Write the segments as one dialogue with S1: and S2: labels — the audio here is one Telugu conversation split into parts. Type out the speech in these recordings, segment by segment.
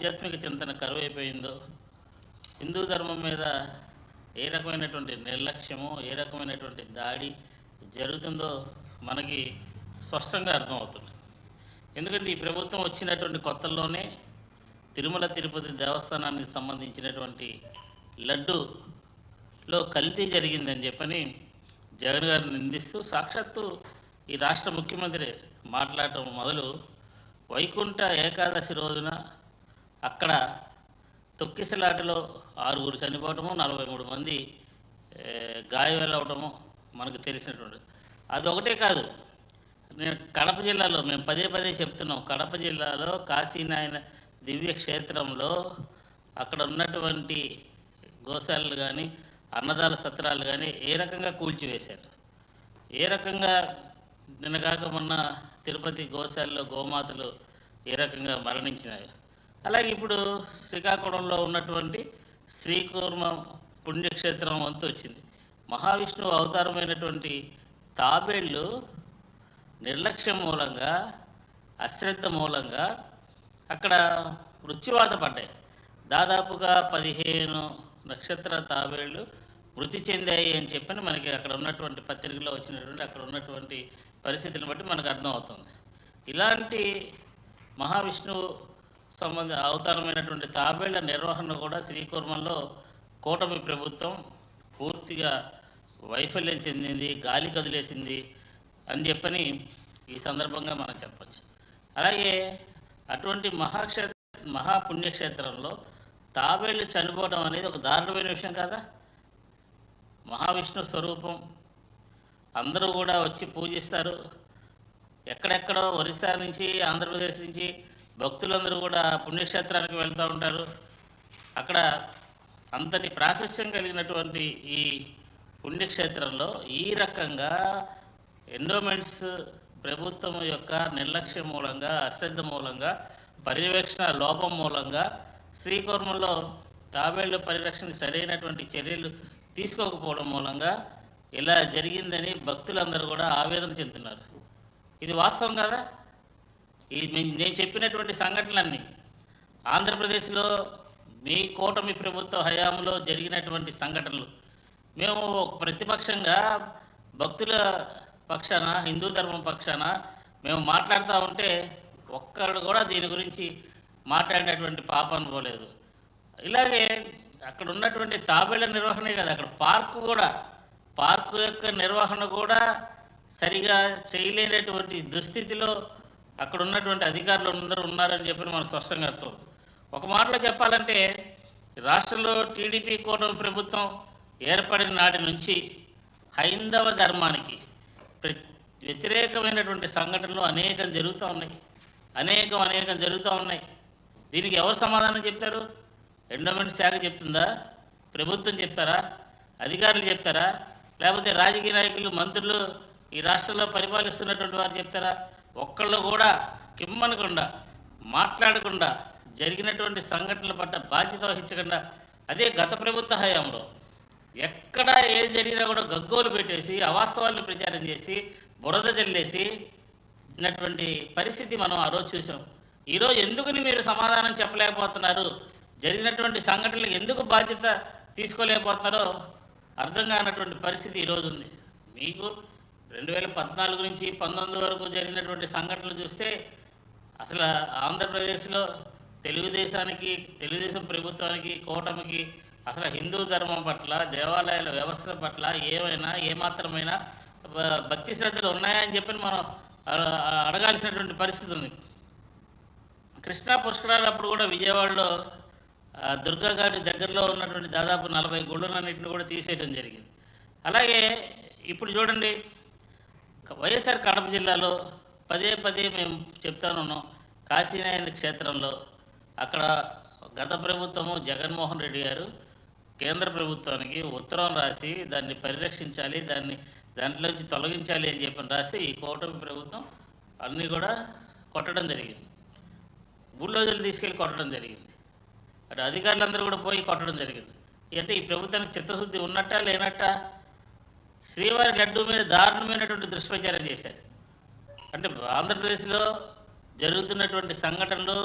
S1: ఆధ్యాత్మిక చింతన కరువైపోయిందో హిందూ ధర్మం మీద ఏ రకమైనటువంటి నిర్లక్ష్యము ఏ రకమైనటువంటి దాడి జరుగుతుందో మనకి స్పష్టంగా అర్థమవుతుంది. ఎందుకంటే ఈ ప్రభుత్వం వచ్చినటువంటి కొత్తల్లోనే తిరుమల తిరుపతి దేవస్థానానికి సంబంధించినటువంటి లడ్డులో కల్తీ జరిగిందని చెప్పని జగన్ గారిని నిందిస్తూ సాక్షాత్తు ఈ రాష్ట్ర ముఖ్యమంత్రి మాట్లాడటం మొదలు. వైకుంఠ ఏకాదశి రోజున అక్కడ తొక్కిసలాటలో ఆరుగురు చనిపోవటము నలభై మూడు మంది ఏ, మనకు తెలిసినటువంటి. అదొకటే కాదు నేను కడప జిల్లాలో మేము పదే పదే చెప్తున్నాం. కడప జిల్లాలో కాశీనాయన దివ్య క్షేత్రంలో అక్కడ ఉన్నటువంటి గోశాలలు కానీ అన్నదాన సత్రాలు కానీ ఏ రకంగా కూల్చివేశారు? ఏ రకంగా నిన్నగాక మొన్న తిరుపతి గోశాలలో గోమాతలు ఏ రకంగా మరణించినాయో? అలాగే ఇప్పుడు శ్రీకాకుళంలో ఉన్నటువంటి శ్రీకూర్మ పుణ్యక్షేత్రం వంతు వచ్చింది. మహావిష్ణువు అవతారమైనటువంటి తాబేళ్ళు నిర్లక్ష్యం మూలంగా అశ్రద్ధ మూలంగా అక్కడ మృత్యువాత పడ్డాయి. దాదాపుగా పదిహేను నక్షత్ర తాబేళ్ళు మృతి చెందాయి అని చెప్పని మనకి అక్కడ ఉన్నటువంటి పత్రికలో వచ్చినటువంటి అక్కడ ఉన్నటువంటి పరిస్థితిని బట్టి మనకు అర్థమవుతుంది. ఇలాంటి మహావిష్ణువు సంబంధ అవతారమైనటువంటి తాబేళ్ళ నిర్వహణ కూడా శ్రీకూర్మంలో కూటమి ప్రభుత్వం పూర్తిగా వైఫల్యం చెందింది గాలి కదిలేసింది అని చెప్పని ఈ సందర్భంగా మనం చెప్పచ్చు. అలాగే అటువంటి మహాక్షేత్ర మహాపుణ్యక్షేత్రంలో తాబేళ్ళు చనిపోవడం అనేది ఒక దారుణమైన విషయం కదా? మహావిష్ణు స్వరూపం. అందరూ కూడా వచ్చి పూజిస్తారు. ఎక్కడెక్కడో ఒరిస్సా నుంచి ఆంధ్రప్రదేశ్ నుంచి భక్తులందరూ కూడా పుణ్యక్షేత్రానికి వెళ్తూ ఉంటారు. అక్కడ అంతటి ప్రాశస్యం కలిగినటువంటి ఈ పుణ్యక్షేత్రంలో ఈ రకంగా ఎండోమెంట్స్ ప్రభుత్వం యొక్క నిర్లక్ష్యం మూలంగా అశ్రద్ధ మూలంగా పర్యవేక్షణ లోపం మూలంగా శ్రీకూర్మంలో తాబేళ్ళ పరిరక్షణ సరైనటువంటి చర్యలు తీసుకోకపోవడం మూలంగా ఇలా జరిగిందని భక్తులందరూ కూడా ఆవేదన చెందుతున్నారు. ఇది వాస్తవం కదా? ఈ నేను చెప్పినటువంటి సంఘటనలన్నీ ఆంధ్రప్రదేశ్లో మీ కూటమి ప్రభుత్వ హయాంలో జరిగినటువంటి సంఘటనలు. మేము ఒక ప్రతిపక్షంగా భక్తుల పక్షాన హిందూ ధర్మం పక్షాన మేము మాట్లాడుతూ ఉంటే ఒక్కడు కూడా దీని గురించి మాట్లాడినటువంటి పాప అనుకోలేదు. ఇలాగే అక్కడ ఉన్నటువంటి తాబేళ్ళ నిర్వహణే కదా అక్కడ పార్కు కూడా పార్కు యొక్క నిర్వహణ కూడా సరిగా చేయలేనటువంటి దుస్థితిలో అక్కడ ఉన్నటువంటి అధికారులు అందరూ ఉన్నారని చెప్పి మనకు స్పష్టంగా అర్థం ఒక మాటలో చెప్పాలంటే రాష్ట్రంలో టీడీపీ కూటమి ప్రభుత్వం ఏర్పడిన నాటి నుంచి హైందవ ధర్మానికి వ్యతిరేకమైనటువంటి సంఘటనలు అనేకం జరుగుతూ ఉన్నాయి. అనేకం అనేకం జరుగుతూ ఉన్నాయి. దీనికి ఎవరు సమాధానం చెప్తారు? ఎండోమెంట్ శాఖ చెప్తుందా? ప్రభుత్వం చెప్తారా? అధికారులు చెప్తారా? లేకపోతే రాజకీయ నాయకులు మంత్రులు ఈ రాష్ట్రంలో పరిపాలిస్తున్నటువంటి వారు చెప్తారా? ఒక్కళ్ళు కూడా కిమ్మనకుండా మాట్లాడకుండా జరిగినటువంటి సంఘటనల పట్ల బాధ్యత వహించకుండా అదే గత ప్రభుత్వ హయాంలో ఎక్కడ ఏది జరిగినా కూడా గగ్గోలు పెట్టేసి అవాస్తవాలను ప్రచారం చేసి బురద జల్లేసి ఉన్నటువంటి పరిస్థితి మనం ఆ రోజు చూసాం ఈరోజు ఎందుకని మీరు సమాధానం చెప్పలేకపోతున్నారు? జరిగినటువంటి సంఘటనలకు ఎందుకు బాధ్యత తీసుకోలేకపోతున్నారో అర్థం కానటువంటి పరిస్థితి ఈరోజు ఉంది. మీకు రెండు వేల పద్నాలుగు నుంచి పంతొమ్మిది వరకు జరిగినటువంటి సంఘటనలు చూస్తే అసలు ఆంధ్రప్రదేశ్లో తెలుగుదేశానికి తెలుగుదేశం ప్రభుత్వానికి కూటమికి అసలు హిందూ ధర్మం పట్ల దేవాలయాల వ్యవస్థ పట్ల ఏమైనా ఏమాత్రమైనా భ- భక్తి శ్రద్ధలు ఉన్నాయని చెప్పి మనం అడగాల్సినటువంటి పరిస్థితి ఉంది. కృష్ణా పుష్కరాలప్పుడు కూడా విజయవాడలో ఆ, దుర్గా గారి దగ్గరలో ఉన్నటువంటి దాదాపు నలభై గుళ్ళనన్నింటిని కూడా తీసేయడం జరిగింది. అలాగే ఇప్పుడు చూడండి వైఎస్ఆర్ కడప జిల్లాలో పదే పదే మేము చెప్తానున్నాం కాశీనాయన క్షేత్రంలో అక్కడ గత ప్రభుత్వము జగన్మోహన్ రెడ్డి గారు కేంద్ర ప్రభుత్వానికి ఉత్తరం రాసి దాన్ని పరిరక్షించాలి దాన్ని దాంట్లోంచి తొలగించాలి అని చెప్పి రాసి ఈ కూటమి ప్రభుత్వం అన్నీ కూడా కొట్టడం జరిగింది. బుల్డోజర్లు తీసుకెళ్ళి కొట్టడం జరిగింది. అటు అధికారులందరూ కూడా పోయి కొట్టడం జరిగింది. అంటే ఈ ప్రభుత్వానికి చిత్తశుద్ధి ఉన్నట్టా లేనట్టా శ్రీవారి లడ్డు మీద దారుణమైనటువంటి దుష్ప్రచారం చేశారు. అంటే ఆంధ్రప్రదేశ్లో జరుగుతున్నటువంటి సంఘటనలు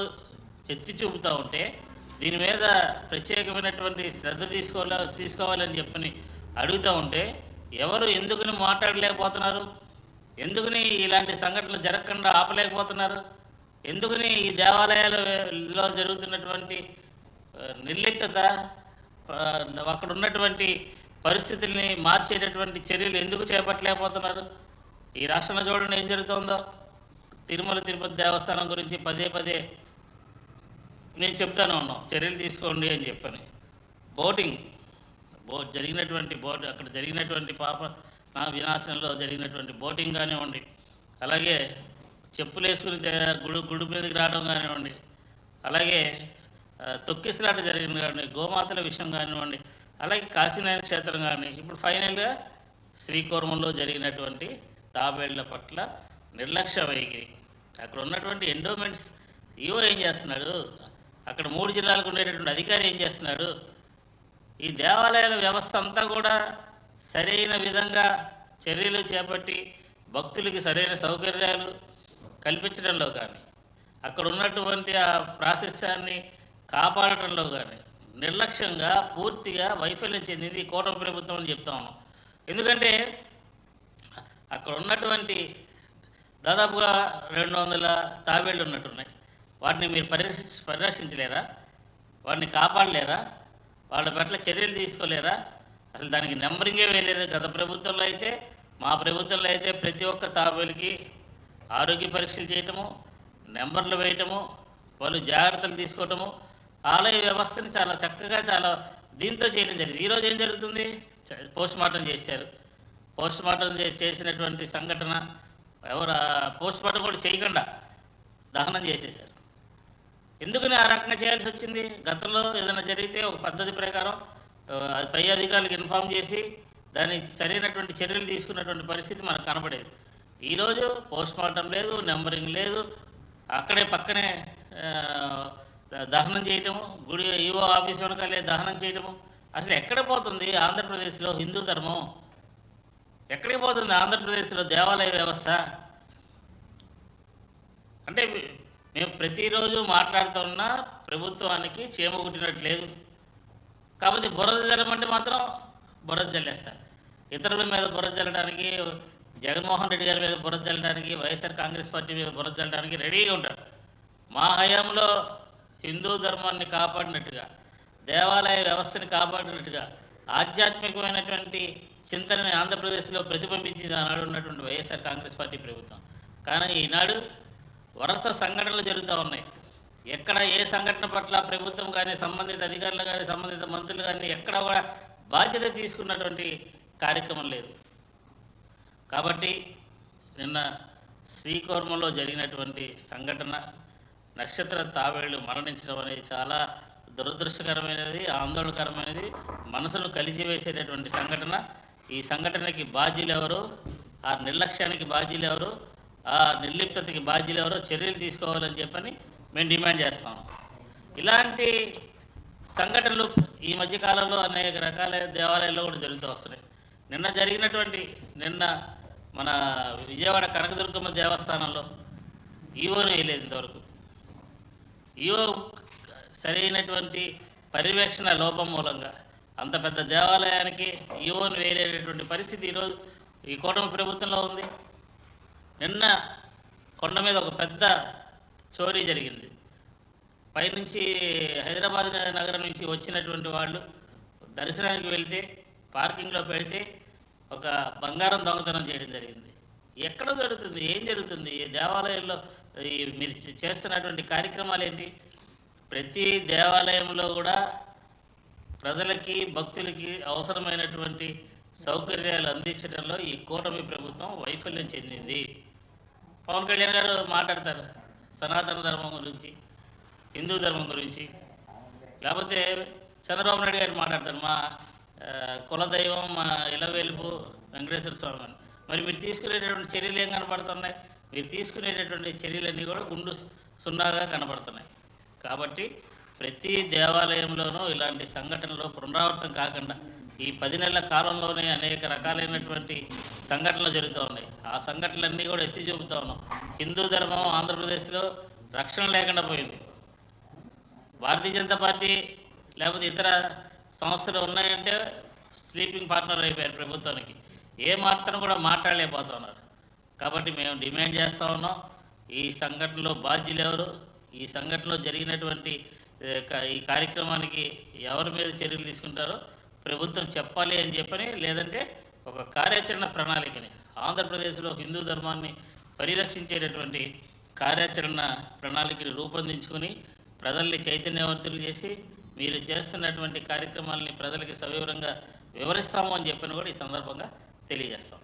S1: ఎత్తి చూపుతూ ఉంటే దీని మీద ప్రత్యేకమైనటువంటి శ్రద్ధ తీసుకోవాల తీసుకోవాలని చెప్పని అడుగుతూ ఉంటే ఎవరు ఎందుకుని మాట్లాడలేకపోతున్నారు? ఎందుకుని ఇలాంటి సంఘటనలు జరగకుండా ఆపలేకపోతున్నారు? ఎందుకుని ఈ దేవాలయాలలో జరుగుతున్నటువంటి నిర్లిప్తత అక్కడ ఉన్నటువంటి పరిస్థితుల్ని మార్చేటటువంటి చర్యలు ఎందుకు చేపట్టలేకపోతున్నారు? ఈ రాష్ట్రంలో చూడండి ఏం జరుగుతుందో. తిరుమల తిరుపతి దేవస్థానం గురించి పదే పదే నేను చెప్తాను ఉన్నాం. చర్యలు తీసుకోండి అని చెప్పని. బోటింగ్. బో జరిగినటువంటి బోట్ అక్కడ జరిగినటువంటి పాప నా వినాశనంలో జరిగినటువంటి బోటింగ్ కానివ్వండి అలాగే చెప్పులు వేసుకుని గుడు గుడి గుడి మీదకి రావడం కానివ్వండి అలాగే తొక్కిసలాట జరిగింది కానివ్వండి గోమాతల విషయం కానివ్వండి అలాగే కాశీనారాయణ క్షేత్రం కానీ ఇప్పుడు ఫైనల్గా శ్రీకోరమంలో జరిగినటువంటి తాబేళ్ళ పట్ల నిర్లక్ష్య వైఖరి. అక్కడ ఉన్నటువంటి ఎండోమెంట్స్ ఈవో ఏం చేస్తున్నాడు? అక్కడ మూడు జిల్లాలకు ఉండేటటువంటి అధికారి ఏం చేస్తున్నాడు? ఈ దేవాలయాల వ్యవస్థ అంతా కూడా సరైన విధంగా చర్యలు చేపట్టి భక్తులకి సరైన సౌకర్యాలు కల్పించడంలో కానీ అక్కడ ఉన్నటువంటి ఆ ప్రాశస్యాన్ని కాపాడటంలో కానీ నిర్లక్ష్యంగా పూర్తిగా వైఫల్యం చెందింది కూటమి ప్రభుత్వం అని చెప్తా ఉన్నాం. ఎందుకంటే అక్కడ ఉన్నటువంటి దాదాపుగా రెండు వందల తాబేళ్ళు ఉన్నట్టున్నాయి. వాటిని మీరు పరిరక్ష పరిరక్షించలేరా? వాటిని కాపాడలేరా? వాళ్ళ పట్ల చర్యలు తీసుకోలేరా? అసలు దానికి నెంబరింగే వేయలేదు గత ప్రభుత్వంలో అయితే. మా ప్రభుత్వంలో అయితే ప్రతి ఒక్క తాబేలుకి ఆరోగ్య పరీక్షలు చేయటము నెంబర్లు వేయటము వాళ్ళు జాగ్రత్తలు తీసుకోవటము ఆలయ వ్యవస్థని చాలా చక్కగా చాలా దీంతో చేయడం జరిగింది. ఈరోజు ఏం జరుగుతుంది? పోస్ట్ మార్టం చేశారు. పోస్ట్ మార్టం చే- చేసినటువంటి సంఘటన ఎవరు పోస్ట్ మార్టం కూడా చేయకుండా దహనం చేసేసారు ఎందుకని ఆ రకంగా చేయాల్సి వచ్చింది? గతంలో ఏదైనా జరిగితే ఒక పద్ధతి ప్రకారం అది పై అధికారులకు ఇన్ఫామ్ చేసి దానికి సరైనటువంటి చర్యలు తీసుకున్నటువంటి పరిస్థితి మనకు కనపడేది. ఈరోజు పోస్ట్ మార్టం లేదు నెంబరింగ్ లేదు. అక్కడే పక్కనే దహనం చేయటము గుడి ఈవో ఆఫీస్ వెనకాలే దహనం చేయటము. అసలు ఎక్కడ పోతుంది ఆంధ్రప్రదేశ్లో హిందూ ధర్మం? ఎక్కడికి పోతుంది ఆంధ్రప్రదేశ్లో దేవాలయ వ్యవస్థ? అంటే మేము ప్రతిరోజు మాట్లాడుతున్నా ప్రభుత్వానికి చీమ కుట్టినట్లేదు. కాబట్టి బురద జల్లమంటే మాత్రం బురద జల్లేస్తారు ఇతరుల మీద బురద జల్లడానికి జగన్మోహన్ రెడ్డి గారి మీద బురద జల్లడానికి వైఎస్ఆర్ కాంగ్రెస్ పార్టీ మీద బురద జల్లడానికి రెడీగా ఉంటారు. మా హయాంలో హిందూ ధర్మాన్ని కాపాడినట్టుగా దేవాలయ వ్యవస్థని కాపాడినట్టుగా ఆధ్యాత్మికమైనటువంటి చింతనని ఆంధ్రప్రదేశ్లో ప్రతిబింబించింది ఆనాడు ఉన్నటువంటి వైఎస్ఆర్ కాంగ్రెస్ పార్టీ ప్రభుత్వం. కానీ ఈనాడు వరుస సంఘటనలు జరుగుతూ ఉన్నాయి. ఎక్కడ ఏ సంఘటన పట్ల ప్రభుత్వం కానీ సంబంధిత అధికారులు కానీ సంబంధిత మంత్రులు కానీ ఎక్కడ కూడా బాధ్యత తీసుకున్నటువంటి కార్యక్రమం లేదు. కాబట్టి నిన్న శ్రీకోర్మలో జరిగినటువంటి సంఘటన నక్షత్ర తావేళ్ళు మరణించడం అనేది చాలా దురదృష్టకరమైనది ఆందోళనకరమైనది. మనసును కలిసివేసేటటువంటి సంఘటన. ఈ సంఘటనకి బాధ్యులు ఎవరు? ఆ నిర్లక్ష్యానికి బాధ్యులు ఎవరు? ఆ నిర్లిప్తకి బాధ్యులు ఎవరో? చర్యలు తీసుకోవాలని చెప్పని మేము డిమాండ్ చేస్తాం. ఇలాంటి సంఘటనలు ఈ మధ్యకాలంలో అనేక రకాల దేవాలయాల్లో కూడా జరుగుతూ వస్తున్నాయి. నిన్న జరిగినటువంటి నిన్న మన విజయవాడ కనకదుర్గమ్మ దేవస్థానంలో ఈవోనే వేయలేదు ఇంతవరకు. ఈవో సరైనటువంటి పర్యవేక్షణ లోపం మూలంగా అంత పెద్ద దేవాలయానికి ఈవోని వేయలేనటువంటి పరిస్థితి ఈరోజు ఈ కూటమి ప్రభుత్వంలో ఉంది. నిన్న కొండ మీద ఒక పెద్ద చోరీ జరిగింది. పైనుంచి హైదరాబాద్ నగరం నుంచి వచ్చినటువంటి వాళ్ళు దర్శనానికి వెళ్తే పార్కింగ్లో పెడితే ఒక బంగారం దొంగతనం చేయడం జరిగింది. ఎక్కడ జరుగుతుంది? ఏం జరుగుతుంది? ఈ దేవాలయంలో ఈ మీరు చేస్తున్నటువంటి కార్యక్రమాలు ఏంటి? ప్రతి దేవాలయంలో కూడా ప్రజలకి భక్తులకి అవసరమైనటువంటి సౌకర్యాలు అందించడంలో ఈ కూటమి ప్రభుత్వం వైఫల్యం చెందింది. పవన్ కళ్యాణ్ గారు మాట్లాడతారు సనాతన ధర్మం గురించి హిందూ ధర్మం గురించి. లేకపోతే చంద్రబాబు నాయుడు గారు మాట్లాడతారు మా కులదైవం మా ఇలవేలుపు వెంకటేశ్వర స్వామి అని. మరి మీరు తీసుకునేటటువంటి చర్యలు ఏం కనపడుతున్నాయి? మీరు తీసుకునేటటువంటి చర్యలన్నీ కూడా గుండు సున్నాగా కనబడుతున్నాయి. కాబట్టి ప్రతి దేవాలయంలోనూ ఇలాంటి సంఘటనలు పునరావృతం కాకుండా ఈ పది నెలల కాలంలోనే అనేక రకాలైనటువంటి సంఘటనలు జరుగుతూ ఉన్నాయి. ఆ సంఘటనలన్నీ కూడా ఎత్తి చూపుతూ ఉన్నాం. హిందూ ధర్మం ఆంధ్రప్రదేశ్లో రక్షణ లేకుండా పోయింది. భారతీయ జనతా పార్టీ లేకపోతే ఇతర సంస్థలు ఉన్నాయంటే స్లీపింగ్ పార్ట్నర్ అయిపోయారు ప్రభుత్వానికి. ఏ మాత్రం కూడా మాట్లాడలేకపోతున్నారు. కాబట్టి మేము డిమాండ్ చేస్తూ ఉన్నాం. ఈ సంఘటనలో బాధ్యులు ఎవరు? ఈ సంఘటనలో జరిగినటువంటి ఈ కార్యక్రమానికి ఎవరి మీద చర్యలు తీసుకుంటారో ప్రభుత్వం చెప్పాలి అని చెప్పని లేదంటే ఒక కార్యాచరణ ప్రణాళికని ఆంధ్రప్రదేశ్లో హిందూ ధర్మాన్ని పరిరక్షించేటటువంటి కార్యాచరణ ప్రణాళికని రూపొందించుకుని ప్రజల్ని చైతన్యవంతులు చేసి మీరు చేస్తున్నటువంటి కార్యక్రమాలని ప్రజలకి సవివరంగా వివరిస్తాము అని చెప్పని కూడా ఈ సందర్భంగా తెలియజేస్తాం.